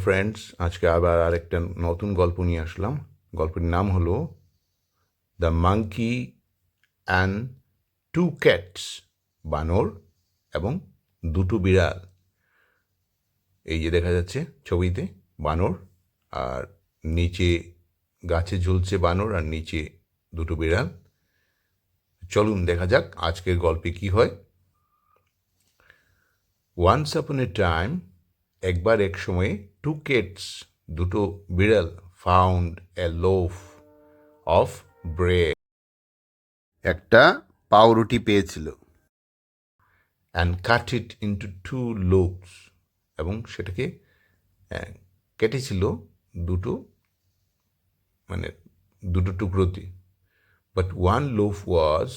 Friends আজকে আবার আরেকটা নতুন গল্প নিয়ে আসলাম। গল্পটির নাম হলো the monkey and two cats বানর এবং দুটো বিড়াল। এই যে দেখা যাচ্ছে ছবিতে বানর আর নিচে গাছে ঝুলছে বানর আর নিচে দুটো বিড়াল। চলুন দেখা যাক আজকের গল্পে কি হয়। ওয়ান্স আপন এ টাইম একবার এক সময়ে টু কেটস দুটো বিড়াল found a loaf of bread একটা পাউরুটি পেয়েছিল and cut it into two loaves এবং সেটাকে কেটেছিল দুটো মানে দুটো টুকরোতে। But one loaf was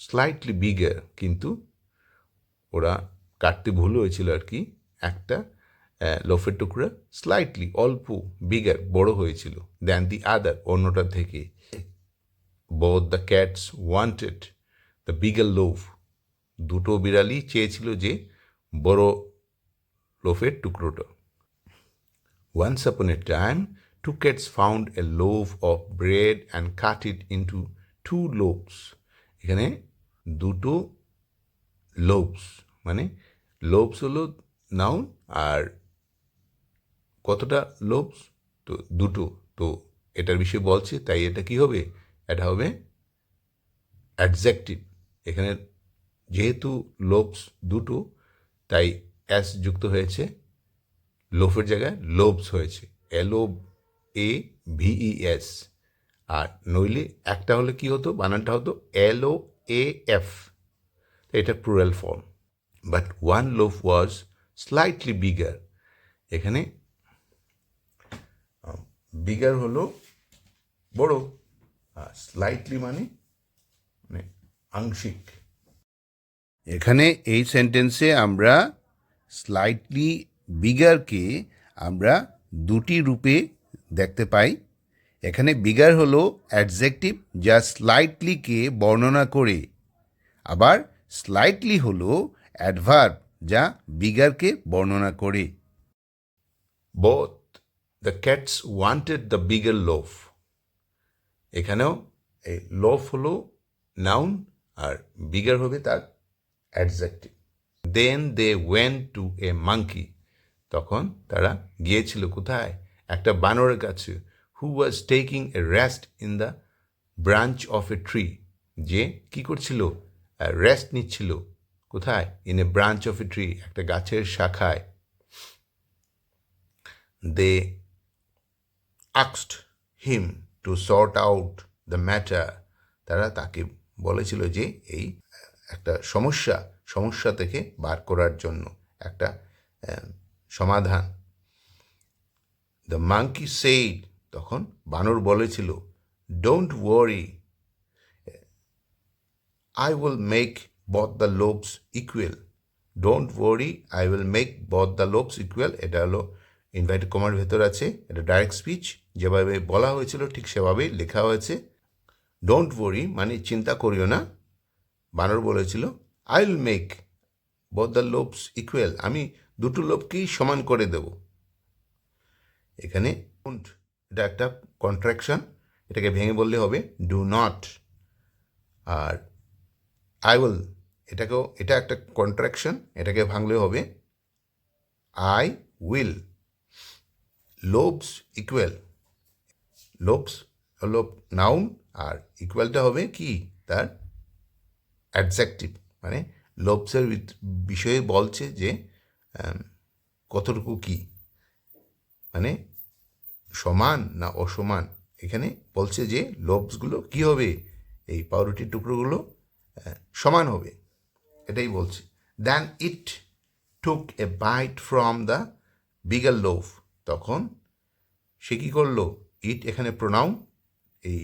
slightly bigger কিন্তু ওরা কাটতে ভুল হয়েছিল আর কি। একটা লোফের টুকরা স্লাইটলি অল্প বিগার বড় হয়েছিল দ্যান দি আদার অন্যটা থেকে। Both the cats wanted the bigger loaf দুটো বিড়ালই চেয়েছিল যে বড় লোফের টুকরোটা। Once upon a time, two cats found a loaf of bread and cut it into two loaves. এখানে দুটো লোভস মানে লোভস হলো নাউন আর কতটা লোভস তো দুটো। তো এটার বিষয়ে বলছে, তাই এটা কি হবে? এটা হবে অ্যাডজেক্টিভ এখানে যেহেতু লোভস দুটো, তাই অ্যাস যুক্ত হয়েছে লোফের জায়গায়, লোভস হয়েছে। এল ও এ ভিই এস আর নইলে একটা হলে কি হতো? বানানটা হতো এল ও এ এফ এটা plural form but one loaf was slightly bigger এখানে বিগার হলো, বড় স্লাইটলি মানে মানে আংশিক। এখানে এই সেন্টেন্সে আমরা স্লাইটলি বিগারকে আমরা দুটি রূপে দেখতে পাই। এখানে বিগার হলো অ্যাডজেক্টিভ যা স্লাইটলিকে বর্ণনা করে। আবার স্লাইটলি হলো অ্যাডভার্ব যা বিগারকে বর্ণনা করে। Both the cats wanted the bigger loaf এখানেও এই লোফ হলো নাউন আর বিগার হবে তার adjective then they went to a monkey তখন তারা গিয়েছিল কোথায়? একটা বানরের কাছে who was taking a rest in the branch of a tree যে কি করছিল? রেস্ট নিচ্ছিল। কোথায়? In a branch of a tree একটা গাছের শাখায়। They asked him to sort out the matter তারা তাকে বলেছিল যে এই একটা সমস্যা সমস্যা থেকে বার করার জন্য একটা সমাধান দ্য মাঙ্কি সেইড তখন বানর বলেছিল don't worry I will make both the lobes equal. Don't worry, I will make both the lobes equal. এটা হলো ইনভাইটেড কমার ভেতর আছে, এটা ডাইরেক্ট স্পিচ যেভাবে বলা হয়েছিল ঠিক সেভাবেই লেখা হয়েছে। ডোন্ট ওয়ারি মানে চিন্তা করিও না, বানর বলেছিল I will make both the loaves equal আমি দুটো লোভকেই সমান করে দেব। এখানে এটা একটা কন্ট্রাকশন এটাকে ভেঙে বললে হবে ডু নট আর আই উইল এটাকেও, এটা একটা কন্ট্রাকশন এটাকে ভাঙলে হবে I will lobes equal lobes হলো নাউন আর ইকুয়ালটা হবে কি? তার অ্যাডজেক্টিভ মানে লোবসের বিষয়ে বলছে যে কতটুকু কি? মানে সমান না অসমান? এখানে বলছে যে লোবসগুলো কি হবে? এই পাউরুটির টুকরোগুলো সমান হবে। এটাই বলছে। Then it took a bite from the bigger loaf তখন সে কী করল? ইট এখানে প্রোনাউন এই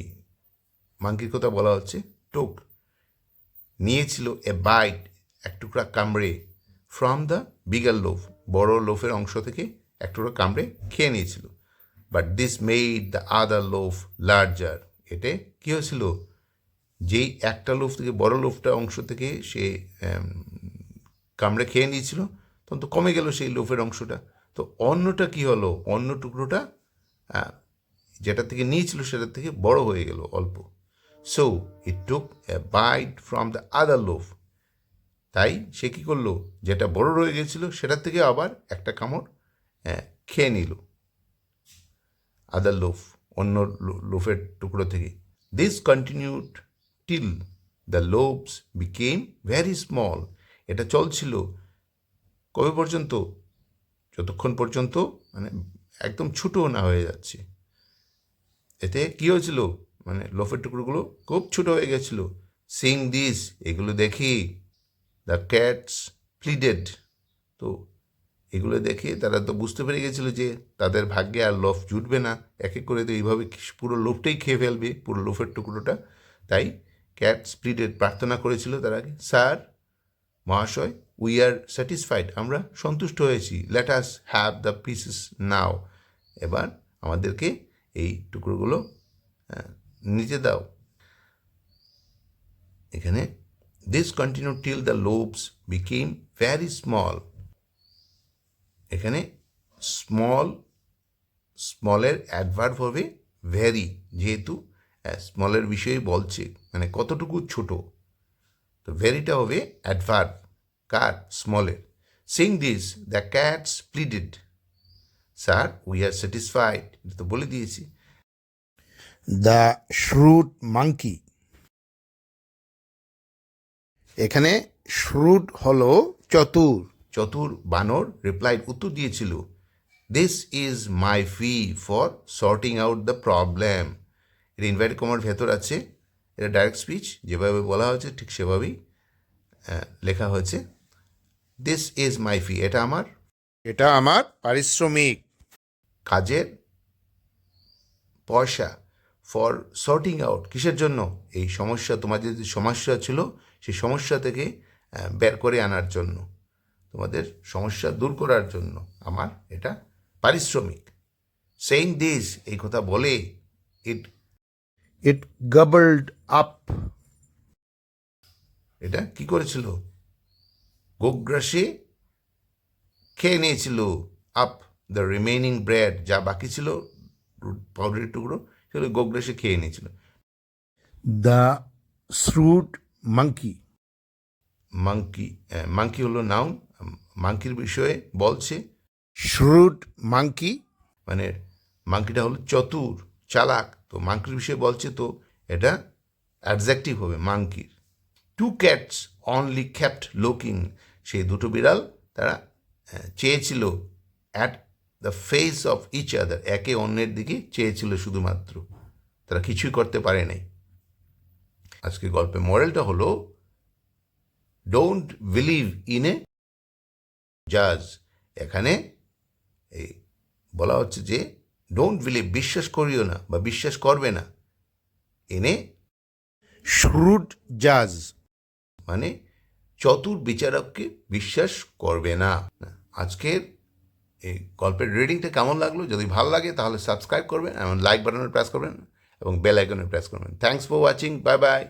মাঙ্কির কথা বলা হচ্ছে, টুক, নিয়েছিল এ বাইট, এক টুকরা কামড়ে ফ্রম দ্য বিগার লোফ বড় লোফের অংশ থেকে এক টুকরা কামড়ে খেয়ে নিয়েছিল। But this made the other loaf larger এতে কী হয়েছিল? যেই একটা লোফ থেকে বড় লোফটা অংশ থেকে সে কামড়ে খেয়ে নিয়েছিল, তখন তো কমে গেল সেই লোফের অংশটা। তো অন্যটা কি হলো? অন্য টুকরোটা যেটা থেকে নিয়েছিল সেটা থেকে বড় হয়ে গেল অল্প। So it took a bite from the other loaf তাই সে কী করল? যেটা বড় রয়ে গেছিল সেটার থেকে আবার একটা কামড় খেয়ে নিল। আদার লোফ অন্য লোফের টুকরো থেকে। This continued till the loaves became very small এটা চলছিল কবে পর্যন্ত? যতক্ষণ পর্যন্ত মানে একদম ছোটো না হয়ে যাচ্ছে। এতে কী হয়েছিল? মানে লোফের টুকরোগুলো খুব ছোটো হয়ে গেছিল। সিং দিস, এগুলো দেখি। The cats pleaded. তো এগুলো দেখে তারা তো বুঝতে পেরে গেছিল যে তাদের ভাগ্যে আর লোভ জুটবে না। এক এক করে তো এইভাবে পুরো লোভটাই খেয়ে ফেলবে, পুরো লোফের টুকরোটা। তাই ক্যাট স্প্লিটেড প্রার্থনা করেছিল তার আগে। স্যার, মহাশয় উই আর স্যাটিসফাইড আমরা সন্তুষ্ট হয়েছি। Let us have the pieces now এবার আমাদেরকে এই টুকরোগুলো নিতে দাও। এখানে this continue till the loaves became very small এখানে স্মল স্মলের অ্যাডভার্ব হবে ভ্যারি যেহেতু স্মলের বিষয়ে বলছে। মানে কতটুকু ছোট। তো ভেরিটা হবে অ্যাডভার্ব কার স্মলের seeing this the cats pleaded sir we are satisfied এটা তো বলে দিয়েছি দ্য শ্রুড মাঙ্কি এখানে শ্রুড হলো চতুর। চতুর বানর রিপ্লাইড উত্তর দিয়েছিল this is my fee for sorting out the problem এটা ইনভাইট কমার ভেতর আছে। এটা ডাইরেক্ট স্পিচ যেভাবে বলা হয়েছে ঠিক সেভাবেই লেখা হয়েছে। দিস ইজ মাই ফি এটা আমার? এটা আমার পারিশ্রমিক। কাজের পয়সা ফর সর্টিং আউট কিসের জন্য? এই সমস্যা তোমাদের যে সমস্যা ছিল সেই সমস্যা থেকে বের করে আনার জন্য। তোমাদের সমস্যা দূর করার জন্য আমার এটা পারিশ্রমিক। সেইং দিস এই কথা বলে ইট ইট গাবলড আপ এটা কি করেছিল? গোগ্রাসে খেয়ে নিয়েছিল আপ দ্য রিমেনিং ব্রেড যা বাকি ছিল পাউডারের টুকরো সেগুলো গোগ্রাসে খেয়ে নিয়েছিল the shrewd monkey monkey monkey হলো নাউন মাংকির বিষয়ে বলছে। শ্রুট মাঙ্কি মানে মাংকিটা হলো চতুর চালাক। তো মাংকির বিষয়ে বলছে তো এটা অ্যাডজেক্টিভ হবে মাংকির two cats only kept looking সেই দুটো বিড়াল তারা চেয়েছিল at the face of each other একে অন্যের দিকে চেয়েছিল শুধুমাত্র। তারা কিছুই করতে পারে নাই। আজকে গল্পে মডেলটা হলো ডোন্ট বিলিভ ইন এ জাজ এখানে এই বলা হচ্ছে যে ডোন্ট বিলিভ বিশ্বাস করিও না বা বিশ্বাস করবে না। এনে শ্রুড জাজ মানে চতুর বিচারককে বিশ্বাস করবে না। আজকের এই গল্পের রিডিংটা কেমন লাগল? যদি ভালো লাগে, তাহলে সাবস্ক্রাইব করবেন এবং লাইক বাটনে প্রেস করবেন এবং বেল আইকনে প্রেস করবেন। Thanks for watching bye bye